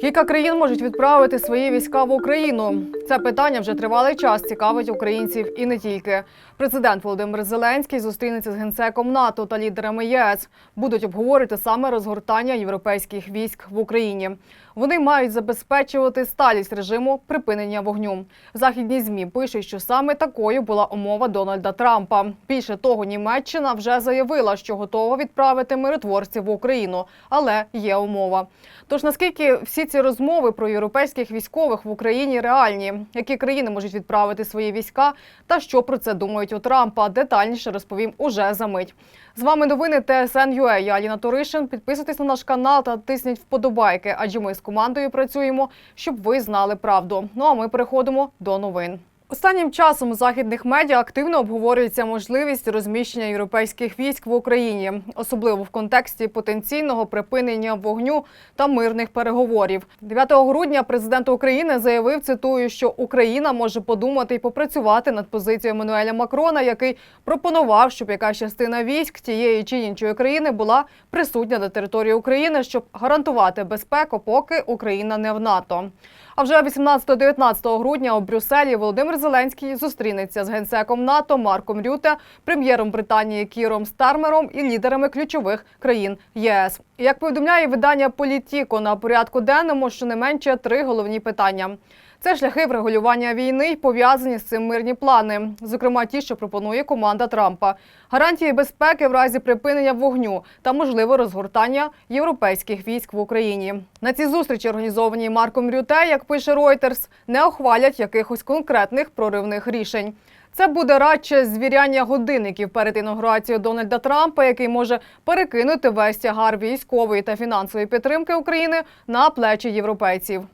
Кілька країн можуть відправити свої війська в Україну. Це питання вже тривалий час цікавить українців і не тільки. Президент Володимир Зеленський зустрінеться з генсеком НАТО та лідерами ЄС. Будуть обговорити саме розгортання європейських військ в Україні. Вони мають забезпечувати сталість режиму припинення вогню. Західні змі пишуть, що саме такою була умова Дональда Трампа. Більше того, Німеччина вже заявила, що готова відправити миротворців в Україну, але є умова. Тож наскільки всі ці розмови про європейських військових в Україні реальні? Які країни можуть відправити свої війська? Та що про це думають у Трампа? Детальніше розповім уже за мить. З вами новини ТСН.UA. Я Аліна Туришин. Підписуйтесь на наш канал та тисніть вподобайки, адже ми з командою працюємо, щоб ви знали правду. Ну а ми переходимо до новин. Останнім часом у західних медіа активно обговорюється можливість розміщення європейських військ в Україні, особливо в контексті потенційного припинення вогню та мирних переговорів. 9 грудня президент України заявив, цитую, що Україна може подумати і попрацювати над позицією Еммануеля Макрона, який пропонував, щоб якась частина військ тієї чи іншої країни була присутня на території України, щоб гарантувати безпеку, поки Україна не в НАТО. А вже 18-19 грудня у Брюсселі Володимир Зеленський зустрінеться з генсеком НАТО Марком Рюте, прем'єром Британії Кіром Стармером і лідерами ключових країн ЄС. Як повідомляє видання Політіко на порядку денному, щонайменше три головні питання. Це шляхи врегулювання війни й пов'язані з цим мирні плани, зокрема ті, що пропонує команда Трампа, гарантії безпеки в разі припинення вогню та можливе розгортання європейських військ в Україні. На цій зустрічі, організованій Марком Рюте, як пише Reuters, не охвалять якихось конкретних проривних рішень. Це буде радше звіряння годинників перед інаугурацією Дональда Трампа, який може перекинути весь тягар військової та фінансової підтримки України на плечі європейців.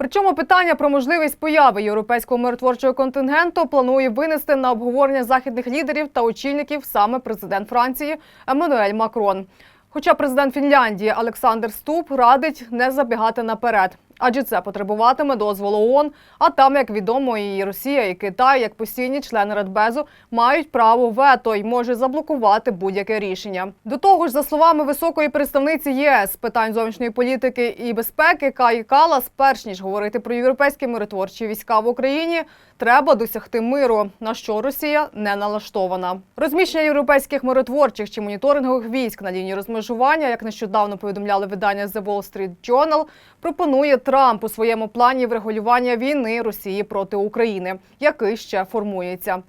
Причому питання про можливість появи європейського миротворчого контингенту планує винести на обговорення західних лідерів та очільників саме президент Франції Еммануель Макрон. Хоча президент Фінляндії Олександр Ступ радить не забігати наперед, адже це потребуватиме дозволу ООН, А там, як відомо, і Росія, і Китай, як постійні члени Радбезу, мають право вето і може заблокувати будь-яке рішення. До того ж, за словами високої представниці ЄС питань зовнішньої політики і безпеки Каї Калас, перш ніж говорити про європейські миротворчі війська в Україні, треба досягти миру, на що Росія не налаштована. Розміщення європейських миротворчих чи моніторингових військ на лінії розмежування, як нещодавно повідомляли видання The Wall Street Journal, пропонує Трамп у своєму плані врегулювання війни Росії проти України, який ще формується.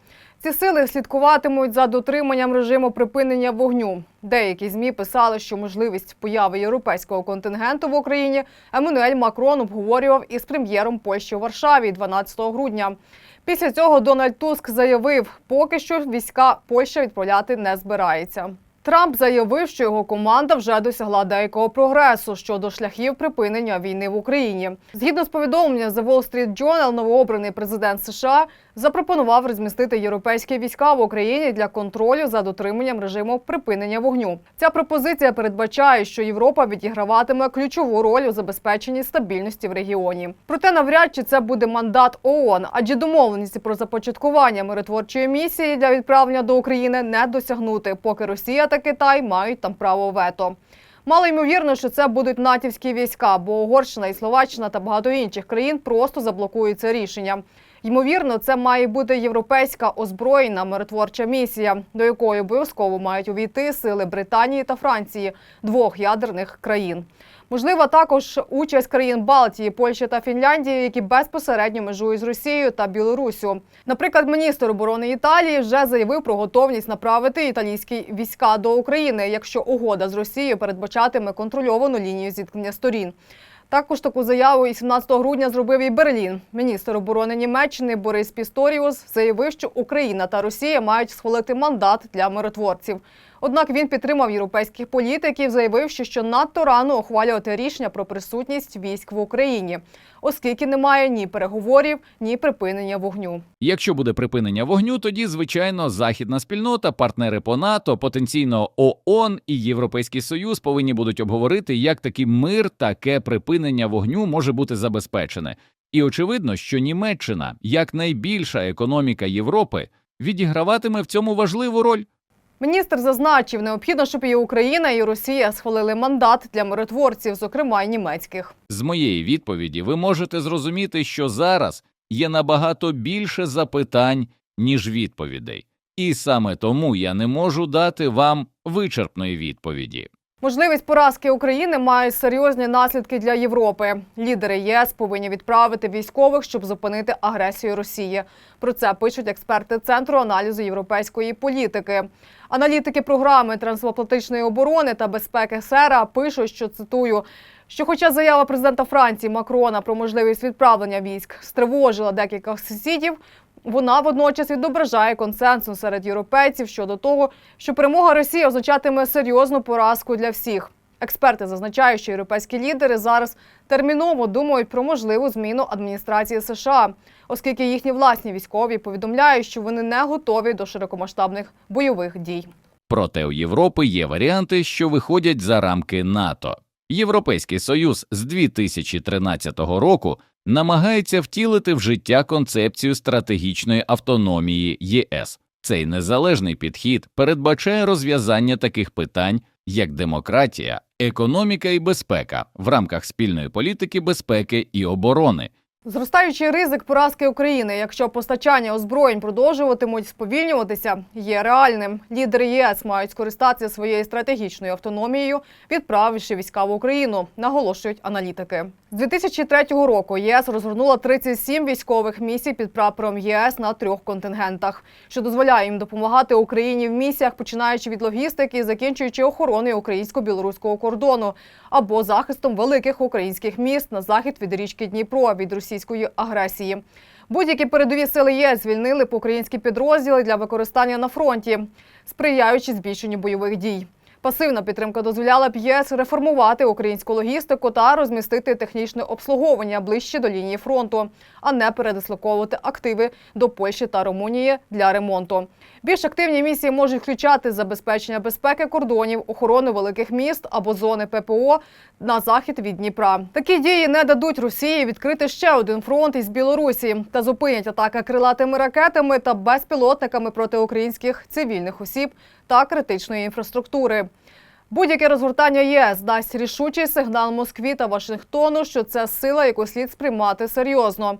Ці сили слідкуватимуть за дотриманням режиму припинення вогню. Деякі змі писали, що можливість появи європейського контингенту в Україні Еммануель Макрон обговорював із прем'єром Польщі у Варшаві 12 грудня. Після цього Дональд Туск заявив, поки що війська Польща відправляти не збирається. Трамп заявив, що його команда вже досягла деякого прогресу щодо шляхів припинення війни в Україні. Згідно з повідомленням The Wall Street Journal, новообраний президент США запропонував розмістити європейські війська в Україні для контролю за дотриманням режиму припинення вогню. Ця пропозиція передбачає, що Європа відіграватиме ключову роль у забезпеченні стабільності в регіоні. Проте навряд чи це буде мандат ООН, адже домовленості про започаткування миротворчої місії для відправлення до України не досягнути, поки Росія та Китай мають там право вето. Мало ймовірно, що це будуть натівські війська, бо Угорщина і Словаччина та багато інших країн просто заблокують це рішення. Ймовірно, це має бути європейська озброєна миротворча місія, до якої обов'язково мають увійти сили Британії та Франції, двох ядерних країн. Можлива також участь країн Балтії, Польщі та Фінляндії, які безпосередньо межують з Росією та Білоруссю. Наприклад, міністр оборони Італії вже заявив про готовність направити італійські війська до України, якщо угода з Росією передбачатиме контрольовану лінію зіткнення сторін. Також таку заяву і 17 грудня зробив і Берлін. Міністр оборони Німеччини Борис Пісторіус заявив, що Україна та Росія мають схвалити мандат для миротворців. Однак він підтримав європейських політиків, заявивши, що надто рано ухвалювати рішення про присутність військ в Україні, оскільки немає ні переговорів, ні припинення вогню. Якщо буде припинення вогню, тоді звичайно західна спільнота, партнери по НАТО, потенційно ООН і Європейський Союз повинні будуть обговорити, як такий мир, таке припинення вогню може бути забезпечене. І очевидно, що Німеччина, як найбільша економіка Європи, відіграватиме в цьому важливу роль. Міністр зазначив, необхідно, щоб і Україна, і Росія схвалили мандат для миротворців, зокрема й німецьких. З моєї відповіді ви можете зрозуміти, що зараз є набагато більше запитань, ніж відповідей. І саме тому я не можу дати вам вичерпної відповіді. Можливість поразки України має серйозні наслідки для Європи. Лідери єС повинні відправити військових, щоб зупинити агресію Росії. Про це пишуть експерти Центру аналізу європейської політики. Аналітики програми трансатлантичної оборони та безпеки СЕРА пишуть, що цитую. Що, хоча заява президента Франції Макрона про можливість відправлення військ стривожила декілька сусідів, вона водночас відображає консенсус серед європейців щодо того, що перемога Росії означатиме серйозну поразку для всіх. Експерти зазначають, що європейські лідери зараз терміново думають про можливу зміну адміністрації США, оскільки їхні власні військові повідомляють, що вони не готові до широкомасштабних бойових дій. Проте у Європи є варіанти, що виходять за рамки НАТО. Європейський союз з 2013 року намагається втілити в життя концепцію стратегічної автономії ЄС. Цей незалежний підхід передбачає розв'язання таких питань, як демократія, економіка і безпека в рамках спільної політики безпеки і оборони. Зростаючий ризик поразки України, якщо постачання озброєнь продовжуватимуть сповільнюватися, є реальним. Лідери ЄС мають скористатися своєю стратегічною автономією, відправивши війська в Україну, наголошують аналітики. З 2003 року ЄС розгорнула 37 військових місій під прапором ЄС на трьох контингентах, що дозволяє їм допомагати Україні в місіях, починаючи від логістики і закінчуючи охороною українсько-білоруського кордону або захистом великих українських міст на захід від річки Дніпро від російської агресії. Будь-які передові сили ЄС звільнили по українські підрозділи для використання на фронті, сприяючи збільшенню бойових дій. Пасивна підтримка дозволяла б ЄС реформувати українську логістику та розмістити технічне обслуговування ближче до лінії фронту, а не передислоковувати активи до Польщі та Румунії для ремонту. Більш активні місії можуть включати забезпечення безпеки кордонів, охорону великих міст або зони ППО на захід від Дніпра. Такі дії не дадуть Росії відкрити ще один фронт із Білорусі та зупинять атаки крилатими ракетами та безпілотниками проти українських цивільних осіб та критичної інфраструктури. Будь-яке розгортання ЄС дасть рішучий сигнал Москві та Вашингтону, що це сила, яку слід сприймати серйозно.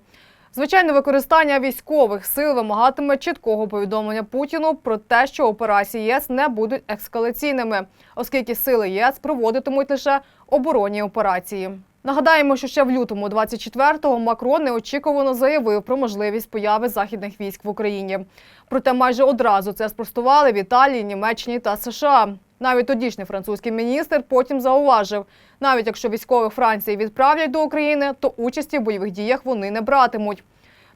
Звичайне використання військових сил вимагатиме чіткого повідомлення Путіну про те, що операції ЄС не будуть ескалаційними, оскільки сили ЄС проводитимуть лише оборонні операції. Нагадаємо, що ще в лютому 24-го Макрон неочікувано заявив про можливість появи західних військ в Україні. Проте майже одразу це спростували в Італії, Німеччині та США. Навіть тодішній французький міністр потім зауважив, навіть якщо військових Франції відправлять до України, то участі в бойових діях вони не братимуть.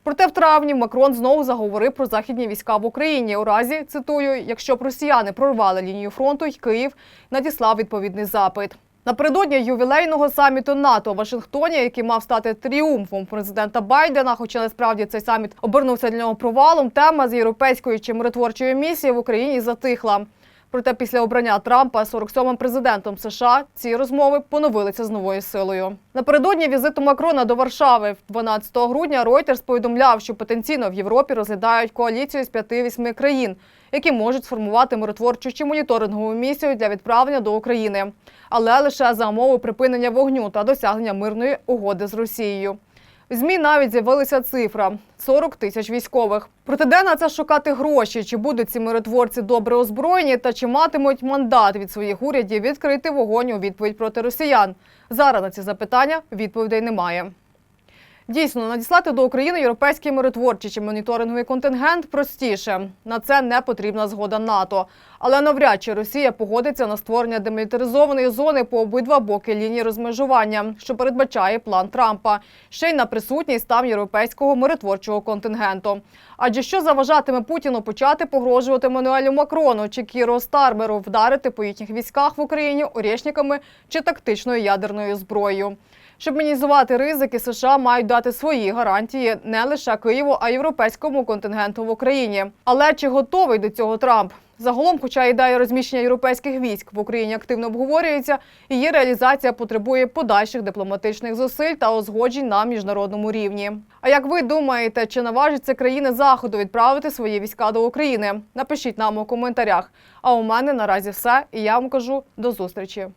Проте в травні Макрон знову заговорив про західні війська в Україні. У разі цитую, якщо б росіяни прорвали лінію фронту, й Київ надіслав відповідний запит. Напередодні ювілейного саміту НАТО у Вашингтоні, який мав стати тріумфом президента Байдена, хоча насправді цей саміт обернувся для нього провалом. Тема з європейської чи миротворчої місії в Україні затихла. Проте після обрання Трампа 47-м президентом США ці розмови поновилися з новою силою. Напередодні візиту Макрона до Варшави 12 грудня Reuters повідомляв, що потенційно в Європі розглядають коаліцію з 5-8 країн, які можуть сформувати миротворчу чи моніторингову місію для відправлення до України, але лише за умови припинення вогню та досягнення мирної угоди з Росією. В ЗМІ навіть з'явилася цифра 40 тисяч військових. Проте де на це шукати гроші? Чи будуть ці миротворці добре озброєні та чи матимуть мандат від своїх урядів відкрити вогонь у відповідь проти росіян? Зараз на ці запитання відповідей немає. Дійсно, надіслати до України європейський миротворчий чи моніторинговий контингент простіше. На це не потрібна згода НАТО. Але навряд чи Росія погодиться на створення демілітаризованої зони по обидва боки лінії розмежування, що передбачає план Трампа, ще й на присутність там європейського миротворчого контингенту. Адже що заважатиме Путіну почати погрожувати Мануелю Макрону чи Кіро Стармеру вдарити по їхніх військах в Україні орєшниками чи тактичною ядерною зброєю? Щоб мінімізувати ризики, США мають дати свої гарантії не лише Києву, а й європейському контингенту в Україні. Але чи готовий до цього Трамп? Загалом, хоча ідея розміщення європейських військ в Україні активно обговорюється, її реалізація потребує подальших дипломатичних зусиль та узгоджень на міжнародному рівні. А як ви думаєте, чи наважаться країни заходу відправити свої війська до України? Напишіть нам у коментарях. А у мене наразі все, і я вам кажу до зустрічі.